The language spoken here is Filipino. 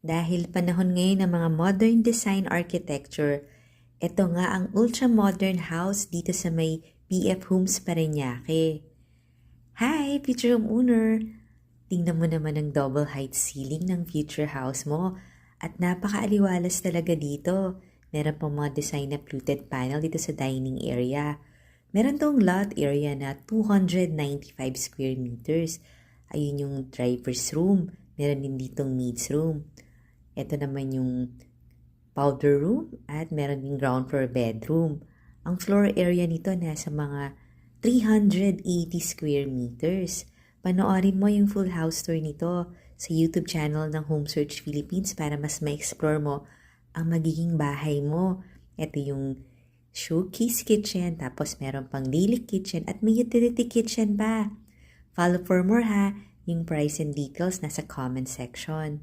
Dahil panahon ngayon ng mga modern design architecture, ito nga ang ultra-modern house dito sa may PF Homes Parañaque. Hi, future homeowner! Tingnan mo naman ang double height ceiling ng future house mo at napakaaliwalas talaga dito. Meron pang mga design na fluted panel dito sa dining area. Meron tong lot area na 295 square meters. Ayun yung driver's room. Meron din ditong maid's room. Ito naman yung powder room at meron din ground floor bedroom. Ang floor area nito nasa mga 380 square meters. Panoorin mo yung full house tour nito sa YouTube channel ng Home Search Philippines para mas ma-explore mo ang magiging bahay mo. Ito yung showcase kitchen, tapos meron pang daily kitchen at may utility kitchen pa. Follow for more ha, yung price and details nasa comment section.